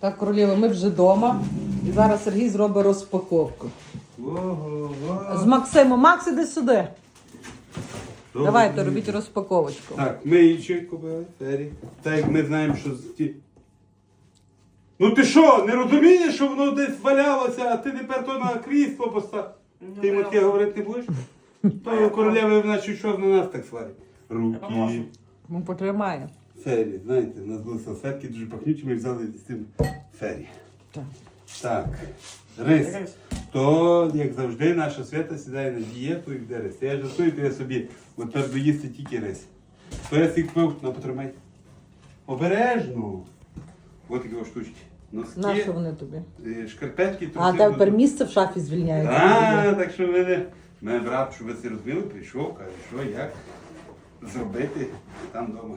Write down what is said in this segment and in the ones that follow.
Так, королева, ми вже вдома. І зараз Сергій зробить розпаковку. З Максимом. Макс, іди сюди. Давайте, робіть розпаковочку. Так, ми чуть купили, Фері. Так як ми знаємо, що з ті. Ну ти що, не розумієш, що воно десь валялося, а ти тепер то на крісло постав. Ти йому таке говорити не будеш? То королева, значить, що на нас так сварить? Руки. Ну, потримає. Фері, знаєте, у нас були салфетки дуже пахнючі, ми взяли з цим фері. Так. Так, рис. То, як завжди, наша свята сідає на дієту і йде рис. Я жартую, то я собі от тепер доїсти тільки рис. То я собі купив, на потримай. Обережно. Ось такі ось штучки. На що вони тобі? е, шкарпетки, А, труси. тепер місце в шафі звільняється. А, так що мене, мене брат, щоб ви це розуміли, прийшов, каже, що як зробити там вдома.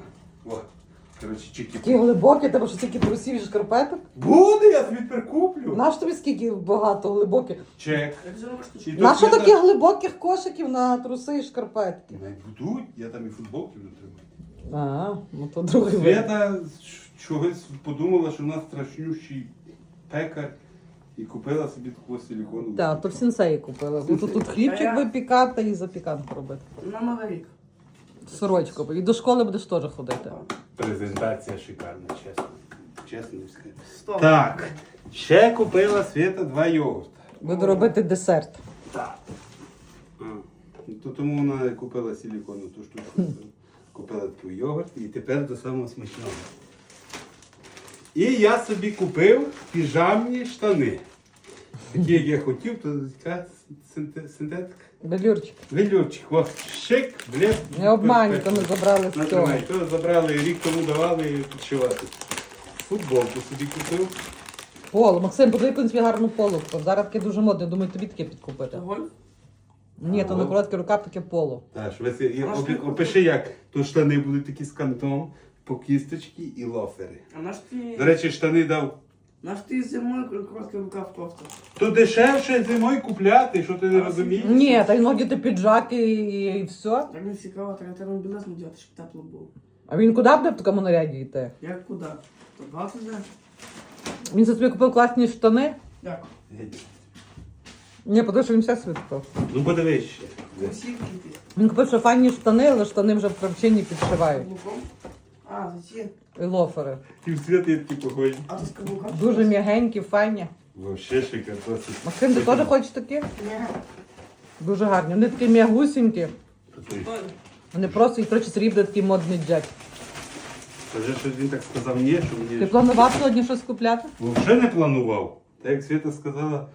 Коротше, чики. Такі глибокі, тебе що тільки трусів і шкарпеток? Буде, я собі тепер куплю. Наш тобі скільки багато глибоких? Чек. Чи то На що свята- таких глибоких кошиків на труси і шкарпетки? Не будуть, я там і футболки не тримаю. А, ну то другий вид. Свята чогось подумала, що в нас страшнющий пекар і купила собі таку силіконову. Так, то в сенсеї купили. Ну, тут, тут хлібчик випікати і запіканку робити. На Новий рік. Сорочку. І до школи будеш теж ходити. Презентація шикарна, чесно. Чесно не скажу. Так, ще купила Свята два йогурта. Буду робити десерт. Так. А, то тому вона купила силікону ту штучку. Купила такий йогурт і тепер до самого смачного. І я собі купив піжамні штани. Такі, як я хотів, то така синтетика. Белюрчик. Велюрчик, о, шик, блєд. Не обманюй, то ми забрали з цього. Натримай, то забрали, рік тому давали підшивати. Футболку собі купив. Поло. Максим, подивись, він собі гарну поло купив. Зараз таке дуже модне. Думаю, тобі таке підкупити. Ні, то на короткі рукав таке поло. Так, що ви і опи- опиши, як то штани будуть такі з кантом, по кісточки і лофери. А наш ти... До речі, штани дав. Наш ти зимою короткий рукав кофта. То дешевше зимою купляти, що ти не розумієш? Ні, та й ноги ти піджаки і, і все. Так не цікаво, треба термобілизну діяти, щоб тепло було. А він куди буде в такому наряді йти? Як куди? То 20 день? Він за собі купив класні штани. Як? Ні, подивись, що він все собі купив. Ну подивись ще. Кіти. Він купив ще файні штани, але штани вже в кравчині підшивають. Каблуком? А, за ці. І лофери. І в світі такі погодні. А то з каблуком? Дуже м'ягенькі, файні. Вообще шикар, досить. Максим, ти теж хочеш такі? Ні. Дуже гарні. Вони такі м'ягусінькі. Вони просто і тричі срібний такий модний джек. Скажи, що він так сказав ні, що Ти планував сьогодні щось купляти? взагалі не планував. Так як Свята сказала,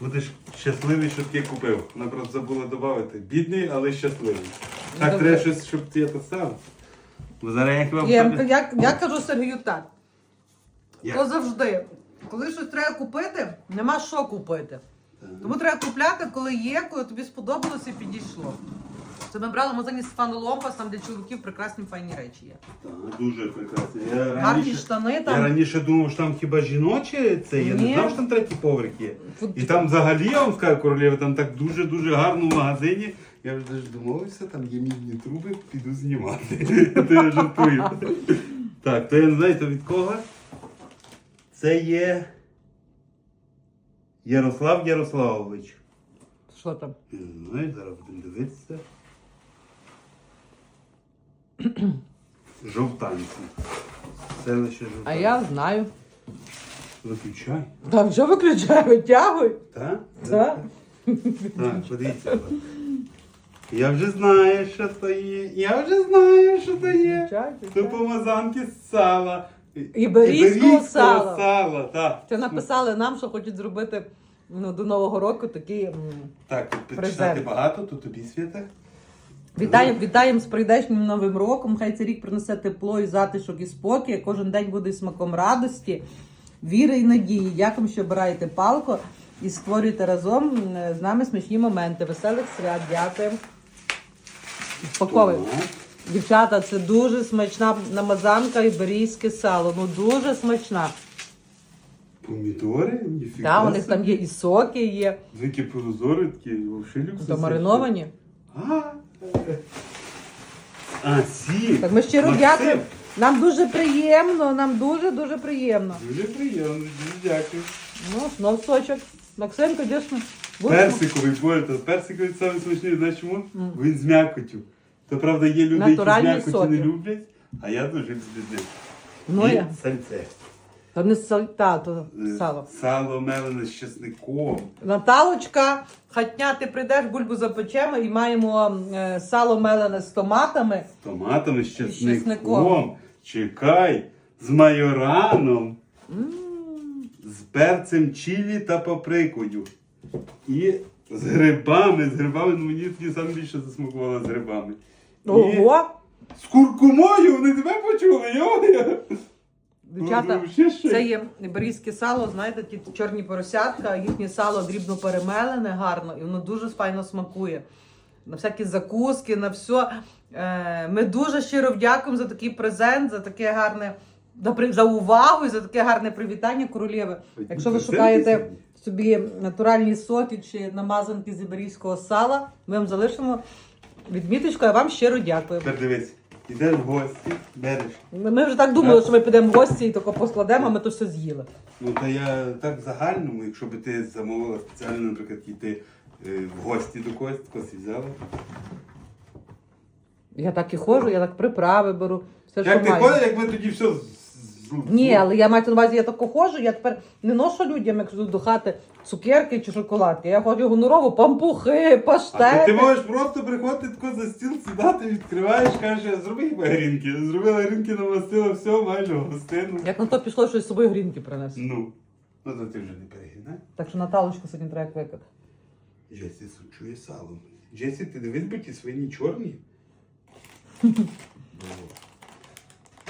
будеш щасливий, що таке купив. Вона просто забула додати. Бідний, але щасливий. Так Добре. треба щось, щоб ти це сам. Бо зараз як вам Я, я, я кажу Сергію так. Як? То завжди. Коли щось треба купити, нема що купити. Тому треба купляти, коли є, коли тобі сподобалося і підійшло. Це ми брали в магазині Стефана Ломпас, там для чоловіків прекрасні файні речі є. Так, дуже прекрасно. Я Гарні раніше, штани я там. раніше думав, що там хіба жіночі це, я Ні. не знав, що там третій поверх є. Фут- І там взагалі, я вам скажу, королева, там так дуже-дуже гарно в магазині. Я вже навіть домовився, там є мідні труби, піду знімати. То я жартую. Так, то я не знаю, то від кого? Це є Ярослав Ярославович. Що там? Не знаю, зараз будемо дивитися. Жовтанці. Селище Жовтанці. А я знаю. Виключай. Там що виключай, витягуй. Так? Так. Так, подивіться. Я вже знаю, що то є. Я вже знаю, що то є. Це помазанки з сала. Іберійського сала. сала, так. Це написали нам, що хочуть зробити ну, до Нового року такий. м, Так, тут Презент. багато, то тобі свята. Вітаємо, вітаємо з прийдешнім новим роком. Хай цей рік принесе тепло і затишок і спокій. Кожен день буде смаком радості, віри і надії. Дякую, що обираєте палку і створюєте разом е, з нами смачні моменти. Веселих свят. Дякуємо. Спаковуємо. Дівчата, це дуже смачна намазанка іберійське сало. Ну дуже смачна. Помідори? Ніфіга. Так, у них там є і соки, є. Такі прозорі, такі вовши люкси. То мариновані. А, а сіль. Так ми щиро Максим, дякуємо. Нам дуже приємно, нам дуже-дуже приємно. Дуже приємно, дуже дякую. Ну, знов сочок. Максим, звісно. Персиковий, боже, то персиковий саме смачний, знаєш чому? Він з м'якотю. То правда є люди, які з м'якоті соки. не люблять, а я дуже люблю. Ну, І я. сальце. То не сал... та, то Е, сало. Сало мелене з чесником. Наталочка, хатня, ти прийдеш, бульбу запечемо і маємо е, сало мелене з томатами. З томатами, з чесником. чесником. Чекай, з майораном, М. з перцем чилі та паприкою. І з грибами. З грибами ну, мені тоді саме більше засмакувало з грибами. І з куркумою, вони тебе почули, йо Дівчата, Ну, це є іберійське сало, знаєте, ті чорні поросятка, їхнє сало дрібно перемелене гарно, і воно дуже файно смакує. На всякі закуски, на все. Ми дуже щиро вдякуємо за такий презент, за таке гарне за за увагу і за таке гарне привітання королєви. Якщо ви шукаєте собі натуральні соки чи намазанки з іберійського сала, ми вам залишимо відміточку, а вам щиро дякую. Тепер дивись, йдеш в гості, береш. Ми вже так думали, що ми підемо в гості і тако поскладемо, а ми то все з'їли. Ну та я так в загальному, якщо би ти замовила спеціально, наприклад, йти е, в гості до когось, когось взяла. Я так і ходжу, я так приправи беру. Все, Як що ти маю. ходиш, як ми тоді все з- Ні, але я маю на увазі, я тако ходжу, я тепер не ношу людям, йду до хати, цукерки чи шоколадки. Я ходжу гонорово, пампухи, А ти, ти можеш просто приходити тако за стіл, сідати, відкриваєш, кажеш, зроби грінки. Зробила грінки, намастила, все, майже гостину. Як на то пішло, що з собою грінки принесли. Ну, ну то ти вже не перегинай. Так що Наталочку сьогодні треба викликати. Джесі чує сало. Джесі, ти дивись, бо ті свині чорні. Ну,